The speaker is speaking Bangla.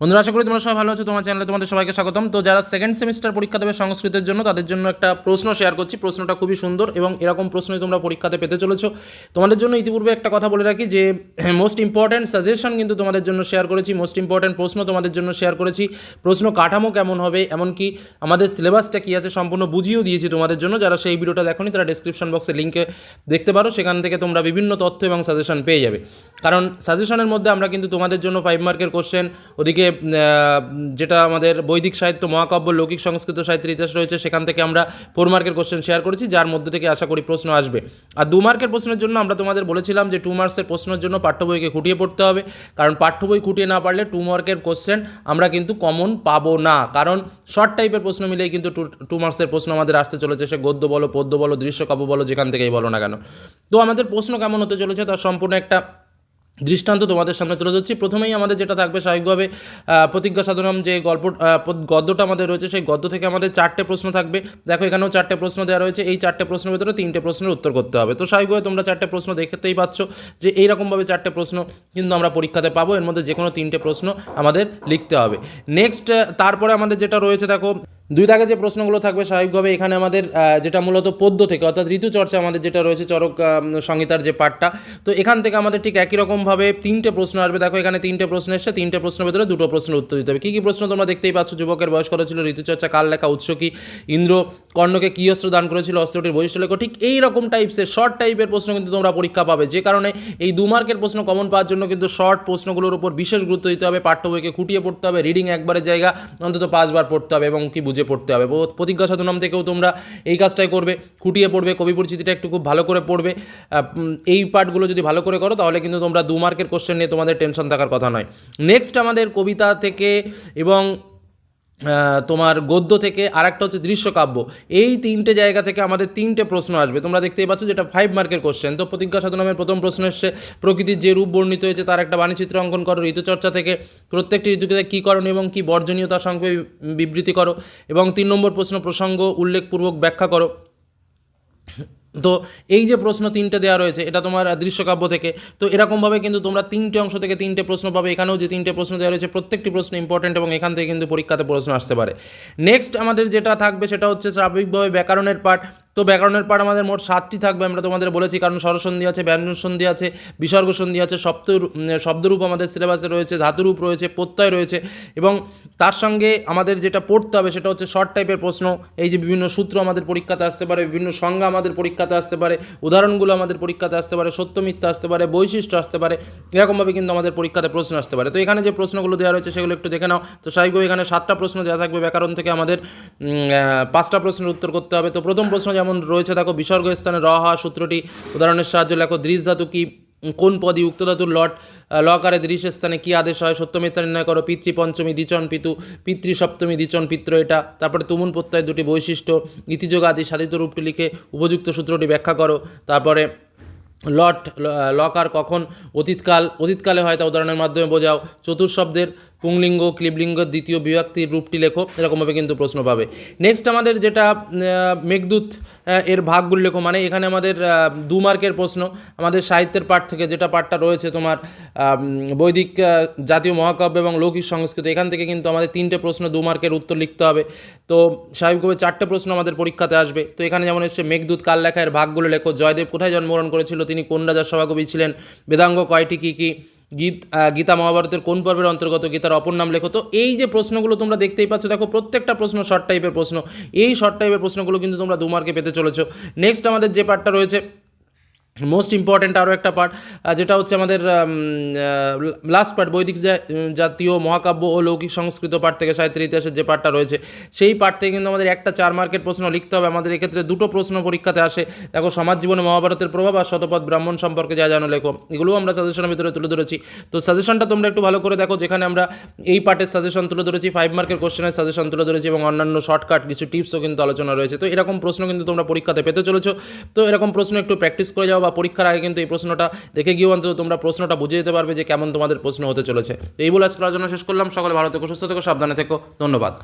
বন্ধুরা, আশা করি তোমরা সবাই ভালো আছো। তোমার চ্যানেলে তোমাদের সবাইকে স্বাগতম। তো যারা সেকেন্ড সেমিস্টার পরীক্ষা দেবে সংস্কৃতের জন্য, তাদের জন্য একটা প্রশ্ন শেয়ার করছি। প্রশ্নটা খুবই সুন্দর এবং এরকম প্রশ্নই তোমরা পরীক্ষাতে পেতে চলেছো। তোমাদের জন্য ইতিপূর্বে একটা কথা বলে রাখি যে মোস্ট ইম্পর্ট্যান্ট সাজেশন কিন্তু তোমাদের জন্য শেয়ার করেছি। মোস্ট ইম্পর্ট্যান্ট প্রশ্ন তোমাদের জন্য শেয়ার করেছি। প্রশ্ন কাঠামো কেমন হবে, এমনকি আমাদের সিলেবাসটা কী আছে সম্পূর্ণ বুঝিয়েও দিয়েছি তোমাদের জন্য। যারা সেই ভিডিওটা দেখোনি, তারা ডিসক্রিপশন বক্সে লিঙ্কে দেখতে পারো। সেখান থেকে তোমরা বিভিন্ন তথ্য এবং সাজেশন পেয়ে যাবে। কারণ সাজেশনের মধ্যে আমরা কিন্তু তোমাদের জন্য ফাইভ মার্কের কোশ্চেন ওদিকে যেটা আমাদের বৈদিক সাহিত্য, মহাকাব্য, লৌকিক সংস্কৃত সাহিত্যের ইতিহাস রয়েছে, সেখান থেকে আমরা ফোর মার্কের কোশ্চেন শেয়ার করেছি, যার মধ্যে থেকে আশা করি প্রশ্ন আসবে। আর দু মার্কের প্রশ্নের জন্য আমরা তোমাদের বলেছিলাম যে টু মার্কসের প্রশ্নের জন্য পাঠ্য বইকে খুঁটিয়ে পড়তে হবে, কারণ পাঠ্য বই খুঁটিয়ে না পারলে টু মার্কের কোশ্চেন আমরা কিন্তু কমন পাবো না। কারণ শর্ট টাইপের প্রশ্ন মিলেই কিন্তু টু টু মার্কসের প্রশ্ন আমাদের আসতে চলেছে, সে গদ্য বলো, পদ্য বলো, দৃশ্যকাব্য বলো, যেখান থেকেই বলো না কেন। তো আমাদের প্রশ্ন কেমন হতে চলেছে, তার সম্পূর্ণ একটা দৃষ্টান্ত তোমাদের সামনে তুলে ধরছি। প্রথমেই আমাদের যেটা থাকবে স্বাভাবিকভাবে প্রতিজ্ঞা সাধনম যে গল্প গদ্যটা আমাদের রয়েছে, সেই গদ্য থেকে আমাদের চারটে প্রশ্ন থাকবে। দেখো, এখানেও চারটে প্রশ্ন দেওয়া রয়েছে। এই চারটে প্রশ্নের ভিতরে তিনটে প্রশ্নের উত্তর করতে হবে। তো স্বাভাবিকভাবে তোমরা চারটে প্রশ্ন দেখতেই পাচ্ছ যে এইরকমভাবে চারটে প্রশ্ন কিন্তু আমরা পরীক্ষাতে পাবো। এর মধ্যে যে কোনো তিনটে প্রশ্ন আমাদের লিখতে হবে। নেক্সট তারপরে আমাদের যেটা রয়েছে, দেখো দুই দাগে যে প্রশ্নগুলো থাকবে স্বাভাবিকভাবে এখানে আমাদের যেটা মূলত পদ্য থেকে, অর্থাৎ ঋতুচর্চা আমাদের যেটা রয়েছে চরক সংহিতার যে পাঠটা, তো এখান থেকে আমাদের ঠিক একই রকমভাবে তিনটে প্রশ্ন আসবে। দেখো এখানে তিনটে প্রশ্ন এসছে, তিনটে প্রশ্নের ভেতরে দুটো প্রশ্নের উত্তর দিতে হবে। কী কী প্রশ্ন তোমরা দেখতেই পাচ্ছ? যুবকের বয়স কত ছিল? ঋতুচর্চা, কাল লেখা, উৎস কি? ইন্দ্র, কর্ণকে কী অস্ত্র দান করেছিল? অস্ত্রটির বৈশিষ্ট্য লেখো। ঠিক এই রকম টাইপসের শর্ট টাইপের প্রশ্ন কিন্তু তোমরা পরীক্ষা পাবে। যে কারণে এই দু মার্কের প্রশ্ন কমন পাওয়ার জন্য কিন্তু শর্ট প্রশ্নগুলোর উপর বিশেষ গুরুত্ব দিতে হবে। পাঠ্য বইকে খুঁটিয়ে পড়তে হবে। রিডিং একবারের জায়গা, অন্তত পাঁচবার পড়তে হবে এবং কি বুঝে পড়তে হবে। প্রতিজ্ঞা সাধুনাম থেকেও তোমরা এই কাজটাই করবে। খুঁটিয়ে পড়বে, কবি পরিচিতিটা একটু খুব ভালো করে পড়বে। এই পার্টগুলো যদি ভালো করে করো, তাহলে কিন্তু তোমরা দু মার্কের কোশ্চেন নিয়ে তোমাদের টেনশন থাকার কথা নয়। নেক্সট আমাদের কবিতা থেকে এবং তোমার গদ্য থেকে আর একটা হচ্ছে দৃশ্যকাব্য। এই তিনটে জায়গা থেকে আমাদের তিনটে প্রশ্ন আসবে। তোমরা দেখতেই পাচ্ছ যেটা ফাইভ মার্কের কোশ্চেন তো প্রতিজ্ঞা সাধনামের প্রথম প্রশ্ন এসছে, প্রকৃতির যে রূপ বর্ণিত হয়েছে তার একটা বাণীচিত্র অঙ্কন করো, ঋতুচর্চা থেকে প্রত্যেকটি ঋতুকে কী করণীয় এবং কী বর্জনীয় তার সঙ্গে বিবৃতি করো। এবং তিন নম্বর প্রশ্ন প্রসঙ্গ উল্লেখপূর্বক ব্যাখ্যা করো। তো এই যে প্রশ্ন তিনটে দেওয়া রয়েছে, এটা তোমার দৃশ্যকাব্য থেকে। তো এরকমভাবে কিন্তু তোমরা তিনটে অংশ থেকে তিনটে প্রশ্ন পাবে। এখানেও যে তিনটে প্রশ্ন দেওয়া রয়েছে, প্রত্যেকটি প্রশ্ন ইম্পর্টেন্ট এবং এখান থেকে কিন্তু পরীক্ষাতে প্রশ্ন আসতে পারে। নেক্সট আমাদের যেটা থাকবে সেটা হচ্ছে স্বাভাবিকভাবে ব্যাকরণের পাঠ। তো ব্যাকরণের পাঠ আমাদের মোট সাতটি থাকবে, আমরা তোমাদের বলেছি, কারণ স্বরসন্ধি আছে ব্যঞ্জন সন্ধি আছে বিসর্গ সন্ধি আছে শব্দ শব্দরূপ আমাদের সিলেবাসে রয়েছে, ধাতুরূপ রয়েছে, প্রত্যয় রয়েছে এবং তার সঙ্গে আমাদের যেটা পড়তে হবে সেটা হচ্ছে শর্ট টাইপের প্রশ্ন। এই যে বিভিন্ন সূত্র আমাদের পরীক্ষাতে আসতে পারে, বিভিন্ন সংজ্ঞা আমাদের পরীক্ষাতে আসতে পারে, উদাহরণগুলো আমাদের পরীক্ষাতে আসতে পারে সত্য মিথ্যা আসতে পারে, বৈশিষ্ট্য আসতে পারে, এরকমভাবে কিন্তু আমাদের পরীক্ষাতে প্রশ্ন আসতে পারে। তো এখানে যে প্রশ্নগুলো দেওয়া রয়েছে সেগুলো একটু দেখে নাও। তো স্বাভাবিকভাবে এখানে সাতটা প্রশ্ন দেওয়া থাকবে ব্যাকরণ থেকে আমাদের। পাঁচটা প্রশ্নের উত্তর করতে হবে। তো প্রথম প্রশ্ন যেমন রয়েছে, দেখো বিসর্গ স্থানে র হওয়া সূত্রটি। উদাহরণের সাহায্যে লেখো দৃশ ধাতু কি? কোন পদই উক্ত ধাতুর লট লকারে দৃশ স্থানে কী আদেশ হয়? সত্যমিথ্যা নির্ণয় করো। পিতৃ পঞ্চমী দ্বিচন পিতু, পিতৃ সপ্তমী দ্বিচন পিত্র এটা। তারপরে তুমুন প্রত্যয় দুটি বৈশিষ্ট্য, ইতিযোগ আদি সাধিত রূপটি লিখে উপযুক্ত সূত্রটি ব্যাখ্যা করো। তারপরে লট লকার কখন? অতীতকাল, অতীতকালে হয় তা উদাহরণের মাধ্যমে বোঝাও। চতুর্শব্দের পুংলিঙ্গ, ক্লিবলিঙ্গ দ্বিতীয় বিভক্তির রূপটি লেখো। এরকমভাবে কিন্তু প্রশ্ন পাবে। নেক্সট আমাদের যেটা মেঘদূত এর ভাগগুলো লেখো। মানে এখানে আমাদের দু মার্কের প্রশ্ন। আমাদের সাহিত্যের পাঠ থেকে যেটা পাঠটা রয়েছে তোমার বৈদিক জাতীয় মহাকাব্য এবং লৌকিক সংস্কৃত, এখান থেকে কিন্তু আমাদের তিনটে প্রশ্ন দু মার্কের উত্তর লিখতে হবে। তো স্বাভাবিকভাবে চারটে প্রশ্ন আমাদের পরীক্ষাতে আসবে। তো এখানে যেমন এসছে, মেঘদূত কাল লেখা এর ভাগগুলো লেখো? জয়দেব কোথায় জন্মগ্রহণ করেছিল? তিনি কোন রাজার সভাকবি ছিলেন? বেদাঙ্গ কয়টি কী কী? গীত গীতা মহাভারতের কোন পর্বের অন্তর্গত গীতার অপর নাম লেখো। তো এই যে প্রশ্নগুলো তোমরা দেখতেই পাচ্ছ, দেখো প্রত্যেকটা প্রশ্ন শর্ট টাইপের প্রশ্ন। এই শর্ট টাইপের প্রশ্নগুলো কিন্তু তোমরা দু মার্কে পেতে চলেছ। নেক্সট আমাদের যে পার্টটা রয়েছে মোস্ট ইম্পর্ট্যান্ট আরও একটা পার্ট যেটা হচ্ছে আমাদের লাস্ট পার্ট বৈদিক জাতীয় মহাকাব্য ও লৌকিক সংস্কৃত পাঠ থেকে সাহিত্যের ইতিহাসের যে পার্টটা রয়েছে, সেই পাঠ থেকে কিন্তু আমাদের একটা চার মার্কের প্রশ্ন লিখতে হবে। আমাদের এক্ষেত্রে দুটো প্রশ্ন পরীক্ষাতে আসে। দেখো, সমাজ জীবনে মহাভারতের প্রভাব আর শতপথ ব্রাহ্মণ সম্পর্কে যা জানো লেখো, এগুলোও আমরা সাজেশনের ভিতরে তুলে ধরেছি। তো সাজেশনটা তোমরা একটু ভালো করে দেখো, যেখানে আমরা এই পার্টের সাজেশন তুলে ধরেছি ফাইভ মার্কের কোশ্চেনের সাজেশন তুলে ধরেছি এবং অন্যান্য শর্টকাট কিছু টিপসও কিন্তু আলোচনা রয়েছে। তো এরকম প্রশ্ন কিন্তু তোমরা পরীক্ষাতে পেতে চলেছো। তো এরকম প্রশ্ন একটু প্র্যাকটিস করে যাও বা পরীক্ষার আগে কিন্তু এই প্রশ্নটা দেখে গিয়েও অন্তত তোমরা প্রশ্নটা বুঝে যেতে পারবে যে কেমন তোমাদের প্রশ্ন হতে চলেছে। এই বলে আজকে আলোচনা শেষ করলাম। সকলে ভালো থেকো, সুস্থ থেকো, সাবধানে থেকো। ধন্যবাদ।